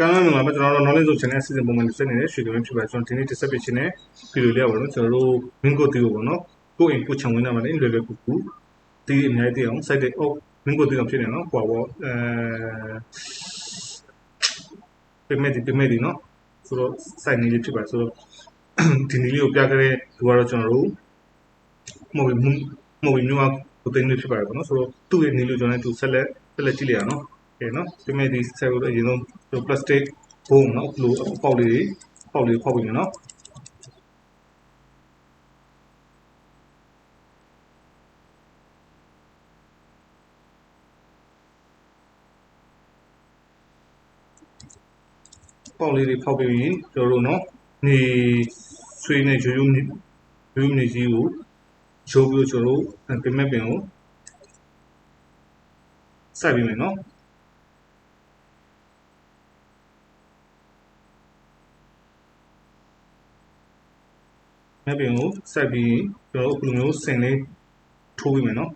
ကံမင်္ဂလာပါကျွန်တော်တို့ knowledge zone channel အစီအစဉ်ပုံမှန်ဆက်နေတဲ့ရွှေကမင်းဖြစ်ပါကျွန်တော်ဒီနေ့တက်ဆက်ပေးခြင်းနဲ့ဗီဒီယိုလေးရပါတော့ကျွန်တော်တို့ Wingo တီကိုပေါ့နော်ကိုယ့်အိမ်ကိုချံဝင်လာမှလည်းလွယ်လွယ်ကူကူဒီအများကြီးအောင် site တဲ့ oh Wingo တီအောင်ဖြစ်နေနော်ဟွာပေါ့အဲ payment ဒီ payment ဒီနော်ဆိုတော့ site နေလေးဖြစ်ပါဆိုတော့ဒီနည်းလေးကိုပြခဲ့တဲ့သူကတော့ကျွန်တော်တို့မဟုတ်ဘူးမဟုတ်ဘူးမျိုးကိုတင်နေဖြစ်ပါတယ်ပေါ့နော်ဆိုတော့သူ့ရဲ့နည်းလေးကျွန်တော်တို့ဆက်လက်ဆက်လက်ကြည့်လိုက်ရအောင်နော် ကဲနော်ဒီမဲ့ဒီဆက်ကိုအရင်ဆုံး plastic ဘုံနော်ဘလို့အပေါက်လေးပေါက်လေးဖောက်ပြီးနော်ပေါက်လေးတွေဖောက်ပြီးရင်ကျွန်တော်တို့နော်နေဆွေးနေရိုးရိုးနေရိုးရိုးနေကြီးကိုချိုးပြီးကျွန်တော်တို့ပြင်မဲ့ပင်ကိုစိုက်ပြီးမယ်နော် မဲ့ပင်ကိုစိုက်ပြီးကျွန်တော်တို့အခုလိုမျိုးဆင်လေးထိုးပြီးမယ်နော်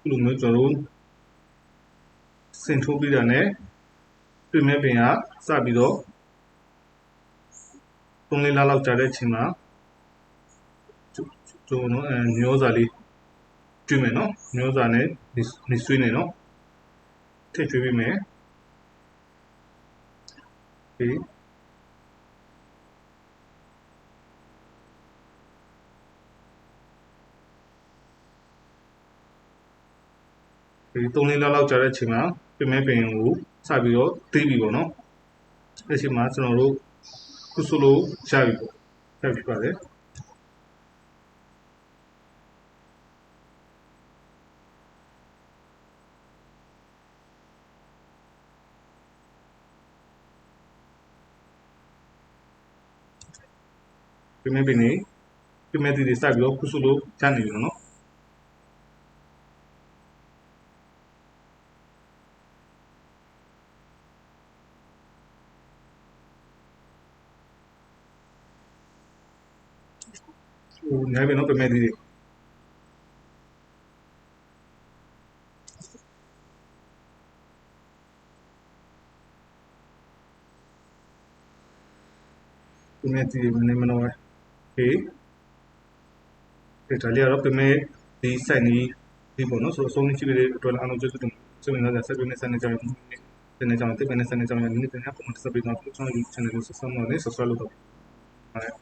ဒီလိုမျိုးကျွန်တော်တို့ဆင်ထိုးပြီးတာနဲ့ပြင်မဲ့ပင်ကစပြီးတော့သုံးလေးလားလောက်ကြာတဲ့အချိန်မှာကျွန်တော်တို့အဲညောစာလေး ကျွေးမယ်နော်ညောစာနဲ့နေဆွေးနေနော်ထည့်ကျွေးပေးမယ်ဒီဒီ3လေးလောက်လောက်ကြာတဲ့အချိန်မှာပြင်မဲ့ပင်ကိုစပြီးတော့တီးပြီပေါ့နော်အဲ့ဒီအချိန်မှာကျွန်တော်တို့ခုဆိုလို့ရပြီပေါ့ရပြီပါတယ် ပြမဲပင်နေပြမဲတီတွေစပြီးတော့ခုဆိုလို့ရနေပြီနော်ဟိုညပဲနော်ပြမဲတီတွေပြမဲတီတွေမနေမနော် ဟေးဒီတလျာတော့ပြမဲဒီစိုက်နီးဒီပေါ့နော်ဆိုအဆုံးကြီးတွေအတွက်အားလုံးကျေးဇူးတင်ကျေးဇူးတင်တဲ့ဆက်ပြီးနေစနေကြတယ်ဒီနေ့ကြောင့်တိပနေစနေကြောင့်လည်းဒီနေ့ပြန်ပုံမှန်ဆက်ပြီးတော့ကျွန်တော်ဒီ channel ကိုဆက်ဆောင်နေ subscribe လုပ်တော့ပါတယ်